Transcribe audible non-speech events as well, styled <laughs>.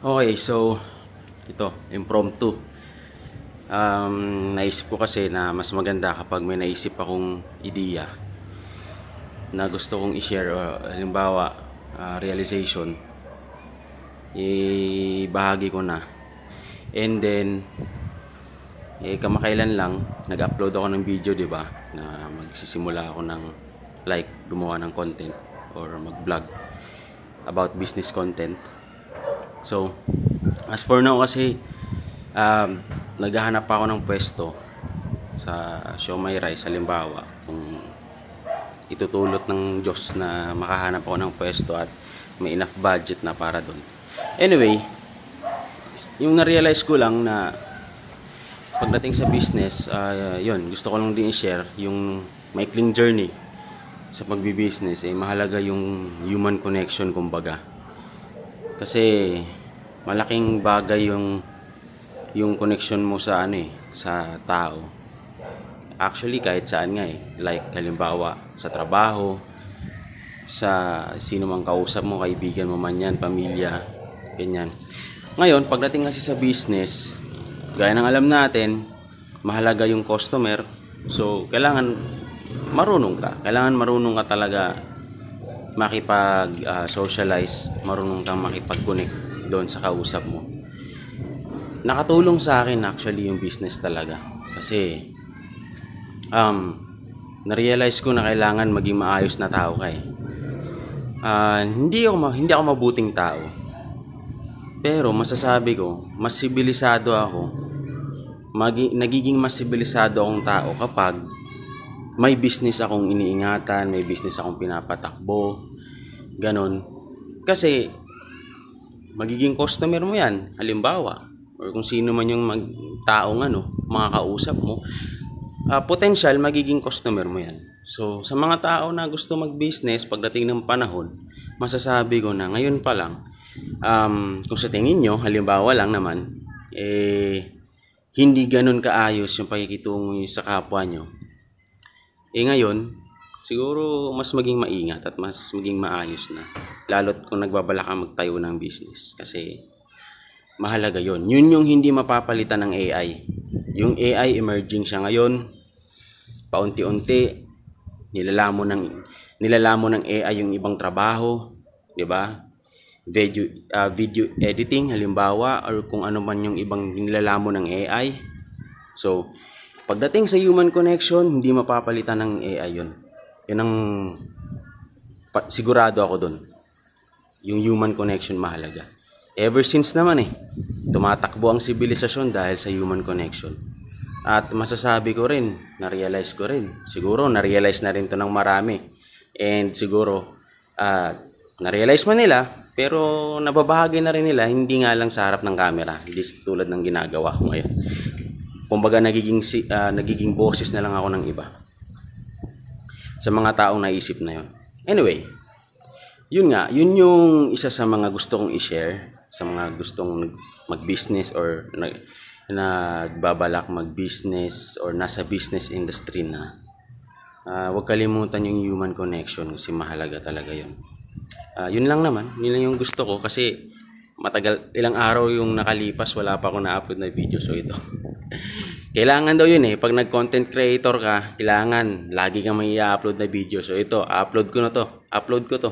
Okay, so ito, impromptu. Um, naisip ko kasi na mas maganda kapag may naisip akong ideya na gusto kong i-share, o halimbawa, ah, realization, ibahagi ko na. And then, eh, kamakailan lang, nag-upload ako ng video, di ba? Na magsisimula ako ng like, gumawa ng content or mag-vlog about business content. So, as for now kasi, um, naghahanap pa ako ng pwesto sa Show My Rice, halimbawa, kung itutulot ng Diyos na makahanap ako ng pwesto at may enough budget na para doon. Anyway, yung na-realize ko lang na pagdating sa business, ah, yun, gusto ko lang din i-share yung maikling journey sa pagbi-business. Eh, mahalaga yung human connection, kumbaga. Kasi malaking bagay yung yung connection mo sa ano eh, sa tao. Actually kahit saan nga eh. Like halimbawa sa trabaho, sa sino mang kausap mo, kaibigan mo man yan, pamilya, ganyan. Ngayon, pagdating kasi sa business, gaya ng alam natin, mahalaga yung customer. So, kailangan marunong ka. Kailangan marunong ka talaga makipag-socialize, marunong kang makipag-connect doon sa kausap mo. Nakatulong sa akin actually yung business talaga. Kasi, um, na-realize ko na kailangan maging maayos na tao ka eh. Ah, hindi ako hindi ako mabuting tao. Pero masasabi ko, mas sibilisado ako. Magi- nagiging mas sibilisado akong tao kapag may business akong iniingatan, may business akong pinapatakbo, ganon. Kasi, magiging customer mo yan, halimbawa, or kung sino man yung mag, taong ano, makakausap mo, ah, potential magiging customer mo yan. So, sa mga tao na gusto mag-business pagdating ng panahon, masasabi ko na ngayon pa lang, um, kung sa tingin nyo, halimbawa lang naman, eh, hindi ganun kaayos yung pakikitungo sa kapwa nyo. Eh ngayon, siguro mas maging maingat at mas maging maayos na. Lalo't kung nagbabala magtayo ng business. Kasi mahalaga yon. Yun yung hindi mapapalitan ng AI. Yung AI emerging siya ngayon, paunti-unti, nilalamo ng nilalamo ng AI yung ibang trabaho, 'di ba? Video ah, video editing halimbawa or kung ano man yung ibang nilalamo ng AI. So, pagdating sa human connection, hindi mapapalitan ng AI 'yun. 'Yun ang sigurado ako doon. Yung human connection mahalaga. Ever since naman eh, tumatakbo ang sibilisasyon dahil sa human connection. At masasabi ko rin, na-realize ko rin. Siguro, na-realize na rin to ng marami. And siguro, ah na-realize man nila, pero nababahagi na rin nila, hindi nga lang sa harap ng camera. Hindi tulad ng ginagawa ko ngayon. Kumbaga, nagiging, ah, nagiging boses na lang ako ng iba. Sa mga taong naisip na yon. Anyway, yun nga, yun yung isa sa mga gusto kong i-share sa mga gustong mag-business or nag nagbabalak mag-business or nasa business industry na. Ah, huwag kalimutan yung human connection kasi mahalaga talaga yun. Ah, yun lang naman, yun lang yung gusto ko kasi matagal, ilang araw yung nakalipas, wala pa ako na-upload na video. So ito, <laughs> kailangan daw yun eh. Pag nag-content creator ka, kailangan lagi kang may i-upload na video. So ito, upload ko na to. Upload ko to.